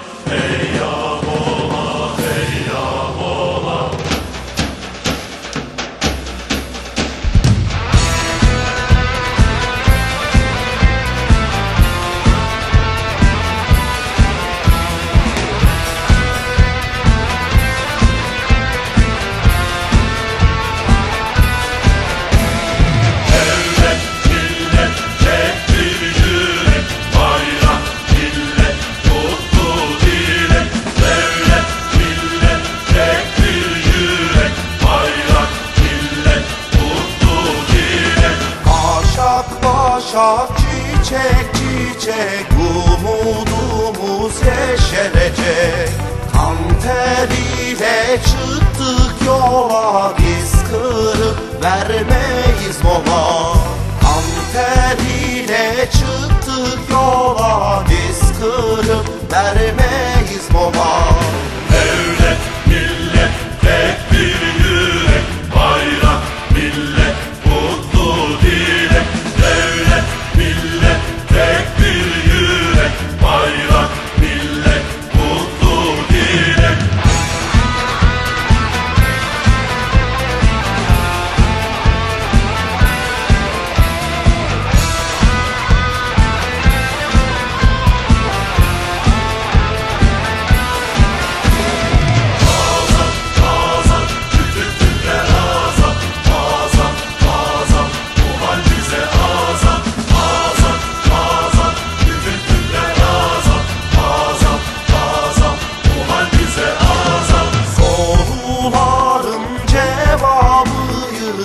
faith. Açacak çiçek çiçek Umudumuz yeşerecek. Kan teriyle çıktık yola Biz kırıp vermeyiz mola. Kan teriyle çıktık yola Biz kırıp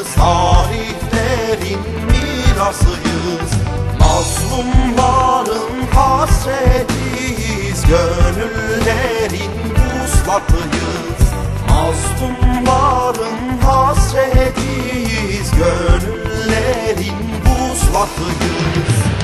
cevabıyız Tarihlerin mirasıyız. Mazlumların hasretiyiz. Gönüllerin vuslatıyız Mazlumların hasretiyiz. Gönüllerin vuslatıyız